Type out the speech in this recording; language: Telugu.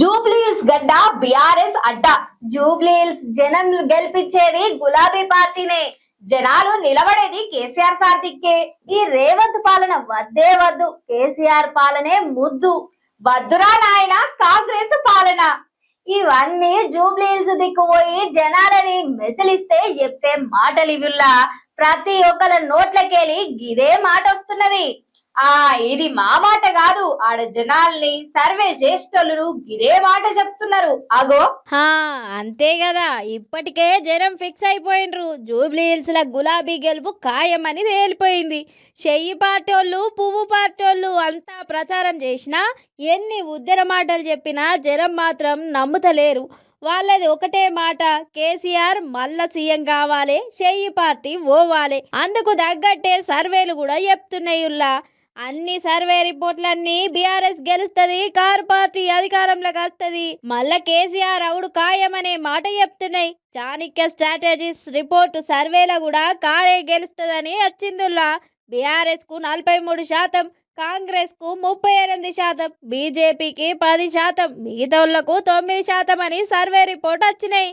జూబ్లీహిల్స్ గడ్డ బిఆర్ఎస్ అడ్డా. జూబ్లీహిల్స్ జనం గెలిపించేది గులాబీ పార్టీనే. జనాలు నిలబడేది కేసీఆర్ సార్థిక్కే ఈ రేవంత్ పాలన వద్దే వద్దు. కేసీఆర్ పాలనే ముద్దు. వద్దురా నాయన కాంగ్రెస్ పాలన. ఇవన్నీ జూబ్లీహిల్స్ దిక్కుపోయి జనాలని మెసిలిస్తే చెప్పే మాటలు ఇవిల్లా ప్రతి ఒక్కల నోట్లకెళ్ళి గిదే మాట వస్తున్నది ఆ ఇది మా మాట కాదు. ఆడ జనాల్ని సర్వే జ్యేష్ఠులు గిదే మాట చెప్తున్నారు. అగో. హా అంతే కదా. ఇప్పటికే జనం ఫిక్స్ అయిపోయినరు. జూబ్లీ హిల్స్ల గులాబీ గెలుపు ఖాయమని తేలిపోయింది. చెయ్యి పార్టోళ్ళు పువ్వు పార్టోళ్ళు అంతా ప్రచారం చేసినా ఎన్ని ఉద్దర మాటలు చెప్పినా జనం మాత్రం నమ్ముతలేరు. వాళ్ళది ఒకటే మాట. కేసీఆర్ మళ్ళా సీఎం కావాలి చెయ్యి పార్టీ ఓవాలి అందుకు తగ్గట్టే సర్వేలు కూడా చెప్తున్నాయి అన్ని సర్వే రిపోర్ట్లన్నీ బీఆర్ఎస్ గెలుస్తుంది కారు పార్టీ అధికారంలోకి వస్తుంది. మళ్ళా కేసీఆర్ అవుడు ఖాయమనే మాట చెప్తున్నాయి. చాణక్య స్ట్రాటజీస్ రిపోర్టు సర్వేలో కూడా కారే గెలుస్తుందని వచ్చిందుల్లా బీఆర్ఎస్కు నలభై మూడు శాతం కాంగ్రెస్కు ముప్పై ఎనిమిది శాతం బీజేపీకి పది శాతం మిగతా తొమ్మిది శాతం అని సర్వే రిపోర్ట్ వచ్చినాయి